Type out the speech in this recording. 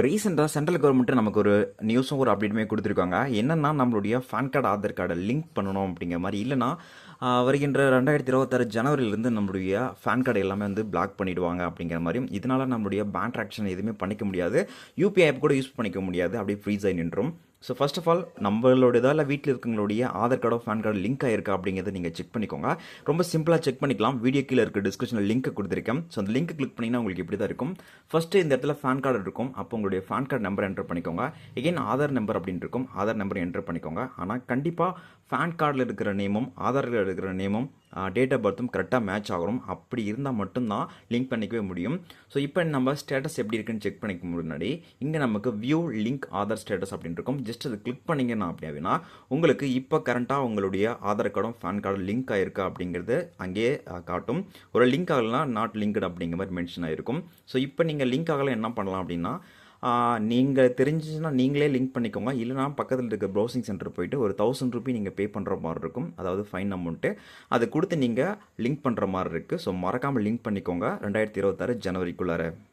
இப்போ ரீசெண்டாக central government நமக்கு ஒரு நியூஸும் ஒரு அப்டேட்டுமே கொடுத்துருக்காங்க. என்னென்னா நம்மளுடைய பேன் கார்டு ஆதார் கார்டை லிங்க் பண்ணணும் அப்படிங்கிற மாதிரி. இல்லைனா வருகின்ற ரெண்டாயிரத்தி இருபத்தாறு ஜனவரியிலேருந்து நம்மளுடைய பேன் கார்டு எல்லாமே வந்து பிளாக் பண்ணிடுவாங்க அப்படிங்கிற மாதிரி இதனால் நம்மளுடைய பேங்க் ட்ராக்ஷன் எதுவுமே பண்ணிக்க முடியாது. யூபிஐ ஆப் கூட யூஸ் பண்ணிக்க முடியாது. அப்படியே ஃப்ரீஸ் ஆகி நின்றும் ஸோ ஃபர்ஸ்ட் ஆஃப் ஆல் நம்மளோடதா இல்லை வீட்டில் இருக்கவங்களுடைய ஆதார் கார்டோ பேன் கார்டு லிங்க் ஆயிருக்கா அப்படிங்கிறத நீங்கள் செக் பண்ணிக்கோங்க. ரொம்ப சிம்பிளாக செக் பண்ணிக்கலாம். வீடியோ கீழே இருக்க டிஸ்கிரிப்ஷனில் லிங்க் கொடுத்துருக்கேன். ஸோ அந்த லிங்க் கிளிக் பண்ணிங்கன்னா உங்களுக்கு இப்படி தான் இருக்கும். ஃபஸ்ட்டு இந்த இடத்துல பேன் கார்டு இருக்கும். அப்போ உங்களுடைய பேன் கார்டு நம்பர் என்டர் பண்ணிக்கோங்க. எகைன் ஆதார் நம்பர் அப்படின்னு இருக்கும். ஆதார் நம்பர் என்டர் பண்ணிக்கோங்க. ஆனால் கண்டிப்பாக பேன் கார்டில் இருக்கிற நேமும் ஆதாரில் இருக்கிற நேமும் டேட் ஆஃப் பர்த்தும் கரெக்டாக மேட்ச் ஆகணும். அப்படி இருந்தால் மட்டும்தான் லிங்க் பண்ணிக்கவே முடியும். ஸோ இப்போ நம்ம ஸ்டேட்டஸ் எப்படி இருக்குன்னு செக் பண்ணிக்க முன்னாடி இங்கே நமக்கு வியூ லிங்க் ஆதார் ஸ்டேட்டஸ் அப்படின்னு இருக்கும். ஜஸ்ட் அது கிளிக் பண்ணிங்கன்னா அப்படின்னா உங்களுக்கு இப்போ கரண்ட்டாக உங்களுடைய ஆதார் கார்டும் பேன் கார்டும் லிங்க் ஆகிருக்கா அப்படிங்கிறது அங்கேயே காட்டும். ஒரு லிங்க் ஆகலாம் நாட் லிங்க்டு அப்படிங்கிற மாதிரி மென்ஷன் ஆகிருக்கும் ஸோ இப்போ நீங்கள் லிங்க் ஆகலாம் என்ன பண்ணலாம் அப்படின்னா நீங்கள் தெரிஞ்சிச்சுன்னா நீங்களே லிங்க் பண்ணிக்கோங்க. இல்லைனா பக்கத்தில் இருக்க ப்ரௌசிங் சென்டர் போயிட்டு ஒரு தௌசண்ட் ருபி நீங்கள் பே பண்ணுற மாதிரி இருக்கும். அதாவது ஃபைன் அமௌண்ட்டு அதை கொடுத்து நீங்கள் லிங்க் பண்ணுற மாதிரி இருக்குது ஸோ மறக்காமல் லிங்க் பண்ணிக்கோங்க. ரெண்டாயிரத்தி இருபத்தாறு ஜனவரிக்குள்ளார.